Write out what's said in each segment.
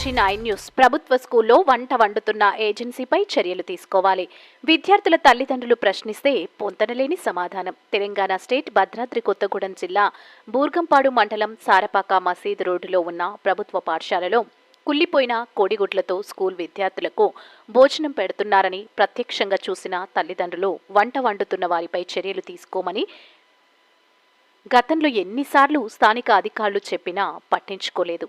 నుంచి nine news ప్రభుత్వ స్కూల్లో వంట వండుతున్న ఏజెన్సీపై చర్యలు తీసుకోవాలి. విద్యార్థుల తల్లిదండ్రులు ప్రశ్నిస్తే పొంతనలేని సమాధానం. తెలంగాణ స్టేట్ భద్రాద్రి కొత్తగూడెం జిల్లా బూర్గంపాడు మండలం సారపాక మసీద్ రోడ్డులో ఉన్న ప్రభుత్వ పాఠశాలలో కుళ్ళిపోయిన కోడిగుడ్లతో స్కూల్ విద్యార్థులకు భోజనం పెడుతున్నారని ప్రత్యక్షంగా చూసిన తల్లిదండ్రులు వంట వండుతున్న వారిపై చర్యలు తీసుకోమని గతంలో ఎన్నిసార్లు స్థానిక అధికారులు చెప్పినా పట్టించుకోలేదు.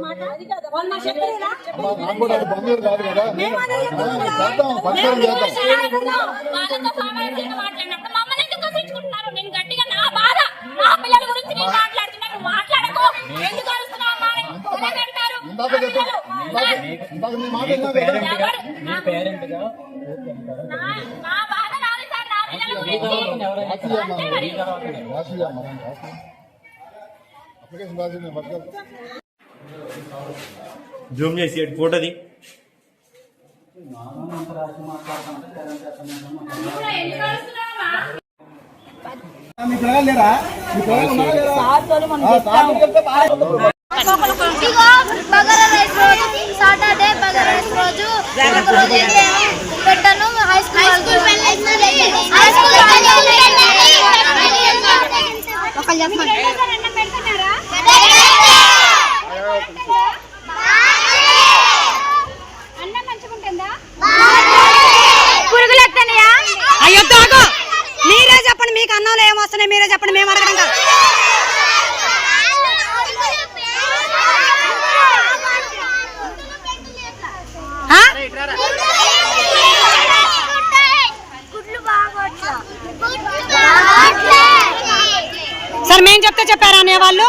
మాట. వాళ్ళు మా చెప్పలేదా? నాకు కూడా అది బంధువులు కాదు కదా. మేము అదే చెప్తున్నాం కదా. చేద్దాం చేద్దాం. జూమ్ చేసి ఫోటోది. కూడా ఎందుకు అరుస్తున్నావు అమ్మా? ఇగో బగారా రైస్ రోజు సాటర్డే బగారా రైస్ రోజు ఒక రోజు అయితే పెట్టను హై స్కూల్ హై స్కూల్ ఒకళ్ళు చెప్పండి అన్నం మంచిగుంటుందా పురుగులు వస్తున్నాయా అయ్యో తాగు మీరే చెప్పండి మీకు అన్నంలో ఏం వస్తున్నాయి మీరే చెప్పండి మేము అడగడం కాదు ఆ? గుడ్లు బాగోట్లా సరే మేము చెప్తే చెప్పారా అనే వాళ్ళు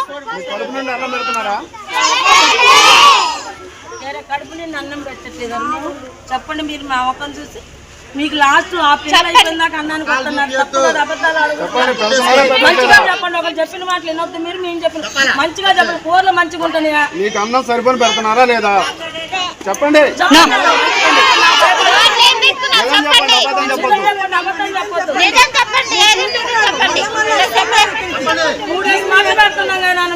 వేరే కడుపు నిండి అన్నం పెట్టట్లేదు చెప్పండి మీరు మా మొక్కలు చూసి. మీకు లాస్ట్ ఆ పిల్లలు అయిపోయిందాక అన్నానికి వస్తున్నారు తప్పు కదా, అబద్ధాలు అడుగుతున్నారు మంచిగా చెప్పండి. ఒకరు చెప్పిన మాటలు వినొద్దు. మీరు మేము చెప్పిన మంచిగా చెప్పండి. కూరలు మంచిగా ఉంటున్నాయా. నీకు అన్నం సరిపోని పెడుతున్నారా లేదా? చెప్పండి. చెప్పండి. అబద్ధం చెప్పొద్దు. అబద్ధం చెప్పొద్దు. నిజం చెప్పండి చెప్పండి మూడేసి మాటలు పెడుతున్నాం కదా నాన్న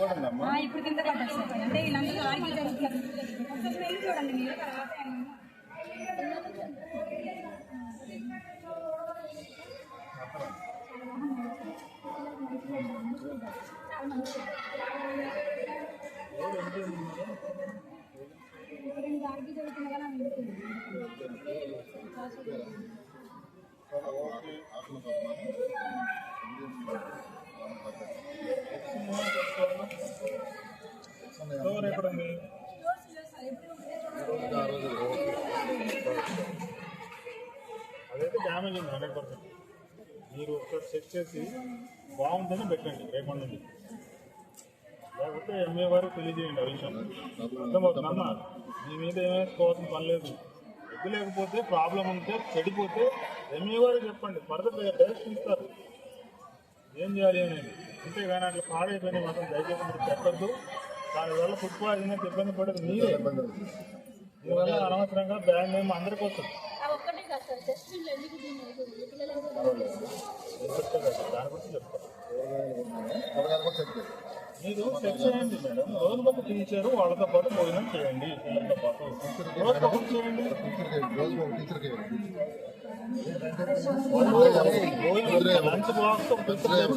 పెడతారు అన్నం సరిపోని పెడుతున్నారా లేదా మీకు నార్మల్ చెప్తున్నా పెట్టట్లేదా కూరలు బాగుంటున్నాయా బాగుంటుందా చెప్పండి అదైతే మీరు ఒకసారి చెక్ చేసి బాగుందని పెట్టండి రేపటి నుండి లేకపోతే ఎంఏ వారు తెలియజేయండి ఆ విషయం. అర్థమవుతుందమ్మా మీ మీద ఏమేసుకోవాల్సిన పని లేదు. ఎగ్గలేకపోతే ప్రాబ్లం ఉంటే చెడిపోతే ఎంఏ వారు చెప్పండి. ఫర్దర్ డైరెక్షన్ ఇస్తారు. ఏం చేయాలి అనేది. అంతేగాని అట్లా పాడైపోయిన మాత్రం దయచేసి మీరు చెప్పద్దు. దానివల్ల ఫుడ్ పాయిజన్ ఇబ్బంది పడదు మీరే. దీనివల్ల అనవసరంగా బ్రాండ్ నేమ్ అందరికీ వస్తుంది. మీరు సెట్ చేయండి మేడం. రోజు ఒక టీచర్ వాళ్ళతో పాటు భోజనం చేయండి. పిల్లలతో పాటు. రోజుకొక ఒకటి చేయండి లంచ్ బాక్స్ ఒక టీచర్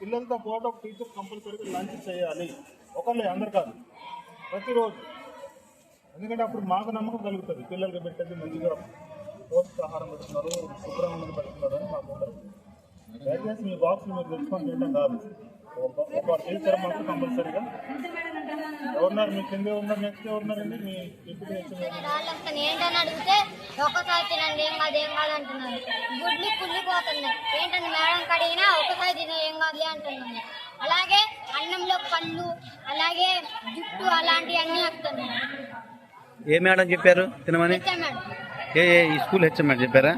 పిల్లలతో పాటు ఒక టీచర్ కంపల్సరీగా లంచ్ చేయాలి. ఒకళ్ళు అందరు కాదు. ప్రతిరోజు. ఎందుకంటే అప్పుడు మాకు నమ్మకం కలుగుతుంది. పిల్లలకి పెట్టేది మంచిగా పోషకాహారం పెడుతున్నారు శుభ్రంగా ఉన్నది పెడుతున్నారు అని మాకు ఉండదు. దయచేసి మీ బాక్స్ మీరు తెచ్చుకొని తినడం కాదు. ఒక- టీచర్ మాత్రం కంపల్సరీగా. ఎవరున్నారు? మీ కింద ఉన్నారు నెక్స్ట్ ఎవరున్నారండి? మీ డిప్యూటీ వాళ్ళంతా ఏంటని అడిగితే ఒక్కసారి తినండి ఏం కాదు ఏం కాదు అంటున్నారు. గుడ్లు కుళ్ళిపోతున్నాయి ఏంటని మేడం కడిగినా ఒకసారి తిన ఏం కాదులే అంటున్నాను అలాగే అన్నంలో పళ్ళు అలాగే జుట్టు అలాంటివన్నీ వస్తున్నాయి ఏ మేడం చెప్పారు? తినమని? ఏ ఏ ఈ స్కూల్ హెచ్ఎం మేడం చెప్పారా?